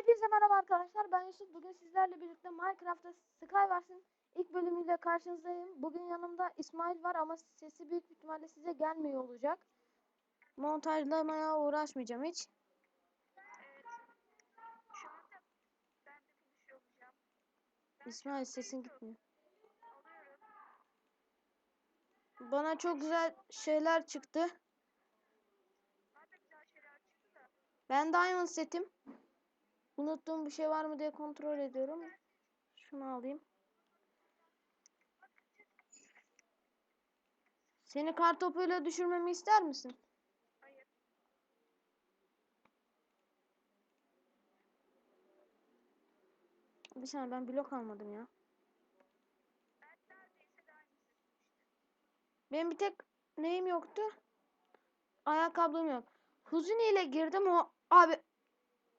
Hepinize merhaba arkadaşlar. Ben Yusuf. Bugün sizlerle birlikte Minecraft'ta Skywars'ın ilk bölümüyle karşınızdayım. Bugün yanımda İsmail var ama sesi büyük ihtimalle size gelmiyor olacak. Montajlamaya uğraşmayacağım hiç. İsmail sesin gitmiyor. Bana çok güzel şeyler çıktı. Ben Diamond setim. Unuttuğum bir şey var mı diye kontrol ediyorum. Şunu alayım. Seni kartopuyla düşürmemi ister misin? Hayır. Bir saniye ben blok almadım ya. Benim bir tek neyim yoktu? Ayakkabım yok. Huzuni ile girdim o abi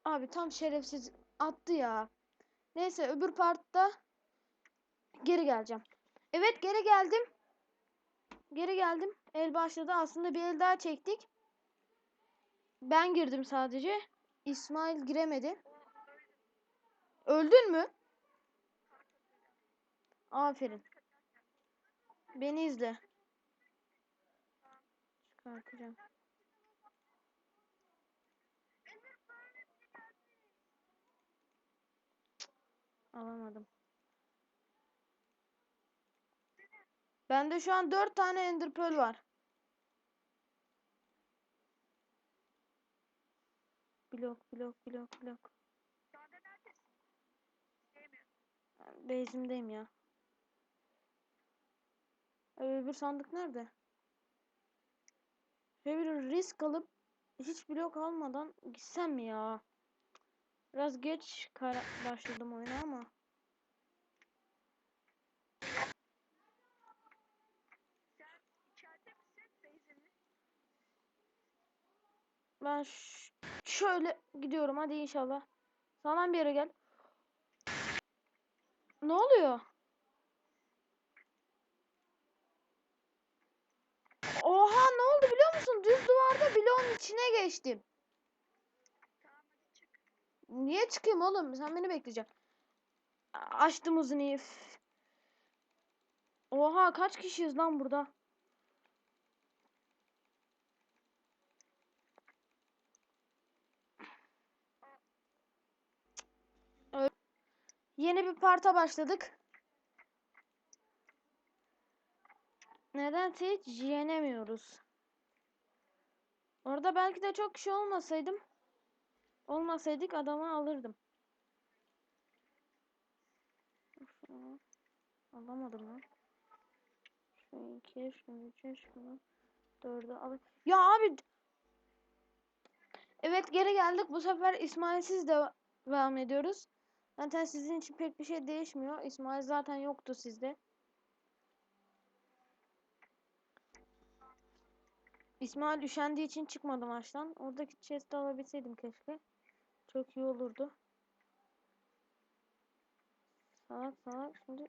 abi tam şerefsiz attı ya. Neyse öbür partta geri geleceğim. Evet geri geldim. Geri geldim. El başladı. Aslında bir el daha çektik. Ben girdim sadece. İsmail giremedi. Öldün mü? Aferin. Beni izle. Çıkartacağım. Alamadım. Bende şu an dört tane Ender Pearl var. Blok, blok, blok, blok. Base'imdeyim ya. Öbür sandık nerede? Şöyle bir risk alıp hiç blok almadan gitsem ya? Biraz geç başladım oyuna ama. Ben şöyle gidiyorum hadi inşallah. Sağlam bir yere gel. Ne oluyor? Oha ne oldu biliyor musun? Düz duvarda bloğun içine geçtim. Niye çıkayım oğlum? Sen beni bekleyeceksin. Açtım uzun Oha kaç kişiyiz lan burada? Yeni bir parta başladık. Nedense hiç yenemiyoruz. Orada belki de çok kişi olmasaydım olmasaydık adamı alırdım. Şunu alamadım lan. Şu iki, şunu üçe, şunu dördü al. Ya abi Evet geri geldik. Bu sefer İsmail'siz de devam ediyoruz. Zaten sizin için pek bir şey değişmiyor. İsmail zaten yoktu sizde. İsmail üşendiği için çıkmadı maçtan. Oradaki chest'i alabilseydim keşke. Çok iyi olurdu. Salak salak. Şimdi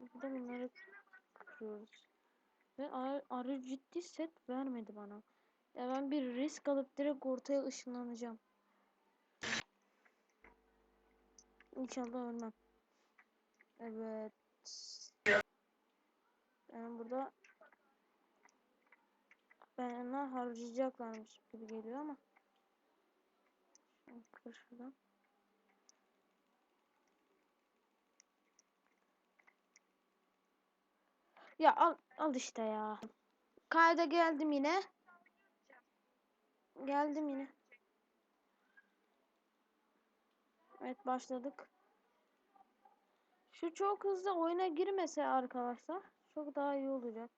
bir de bunları kırıyoruz. Ve ar- arı ciddi set vermedi bana. Ya ben bir risk alıp direkt ortaya ışınlanacağım. İnşallah ölmem. Evet. Yani burada bana harcayacaklarmış gibi geliyor ama. Kır şuradan. Ya al, al işte ya. Kayda geldim yine. Geldim yine. Evet başladık. Şu çok hızlı oyuna girmese arkadaşlar çok daha iyi olacak.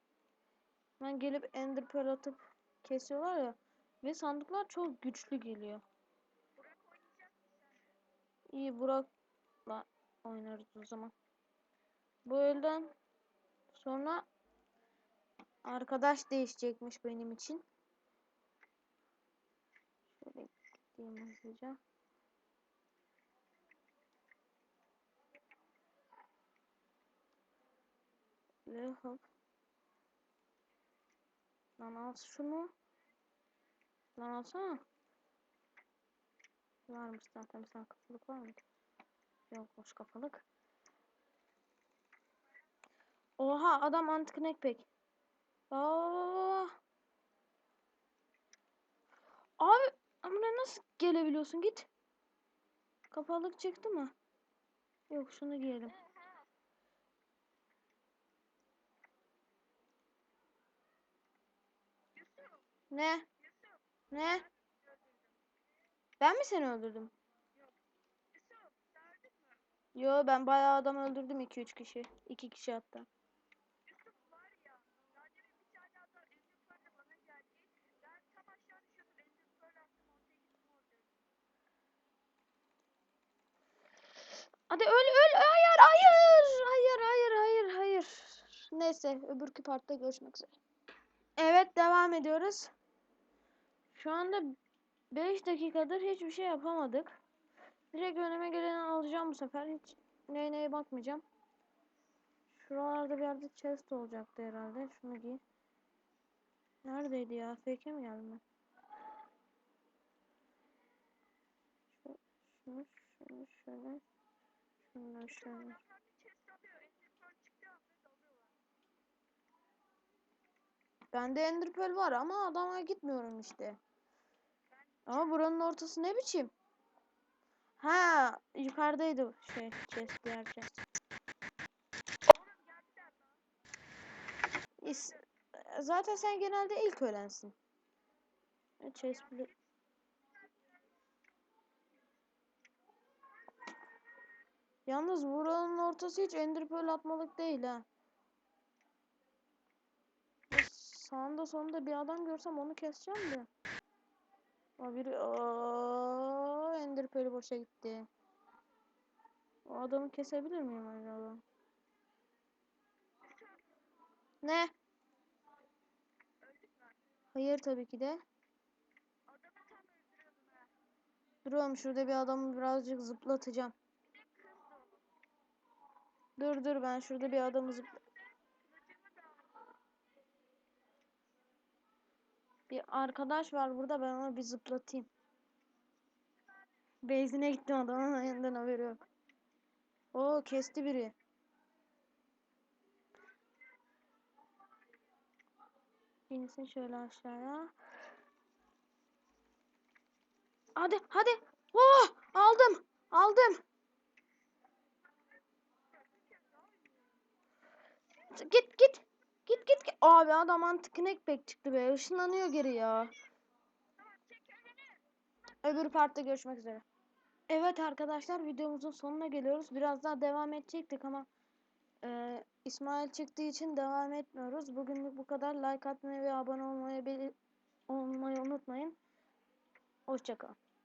Ben gelip Ender Pearl atıp kesiyorlar ya ve sandıklar çok güçlü geliyor. İyi Burak'la oynarız o zaman. Bu elden sonra arkadaş değişecekmiş benim için. Şöyle gideyim hızlıca. Ve. Lan al şunu. Lan alsana. Varmış zaten bir tane kafalık var mı? Yokmuş kafalık. Oha adam antik nekpek. Aa. Abi buraya nasıl gelebiliyorsun git. Kafalık çıktı mı? Yok şunu giyelim. Ne? Ne? Ben mi seni öldürdüm? Yo ben bayağı adam öldürdüm 2-3 kişi. 2 kişi hatta. Hadi öl öl hayır hayır hayır hayır hayır hayır. Neyse öbürkü partta görüşmek üzere. Evet devam ediyoruz. Şu anda 5 dakikadır hiçbir şey yapamadık. Direkt önüme geleni alacağım bu sefer. Hiç neye neye bakmayacağım. Şuralarda bir yerde chest olacaktı herhalde. Şunu giy. Neredeydi ya? Fake'e mi geldim ben? Şu- Şunu, şunu, şöyle. Şunu, şöyle. Bende Ender Pearl var ama adama gitmiyorum işte. Ama buranın ortası ne biçim? Ha, yukarıdaydı şey, chest. İs- Zaten sen genelde ilk ölensin. E, Chest. Yalnız buranın ortası hiç Ender Pearl atmalık değil ha. Sağında sonunda bir adam görsem onu keseceğim de. O biri Aa, Ender Pearl boşa gitti. O adamı kesebilir miyim acaba? Ne? Hayır tabii ki de. Duruyorum şurada bir adamı birazcık zıplatacağım. Dur dur ben şurada bir adamı zıpla... Bir arkadaş var burada ben onu bir zıplatayım. Beyzine gittim adamın yanından haberi yok. Oo kesti biri. İnsin şöyle aşağıya. Hadi hadi. Oh aldım. Aldım. Git git. Git git git. Abi adam antik nekbek çıktı be. Işınlanıyor geri ya. Öbür partta görüşmek üzere. Evet arkadaşlar videomuzun sonuna geliyoruz. Biraz daha devam edecektik ama e, İsmail çıktığı için devam etmiyoruz. Bugünlük bu kadar. Like atmayı ve abone olmayı, olmayı unutmayın. Hoşçakalın.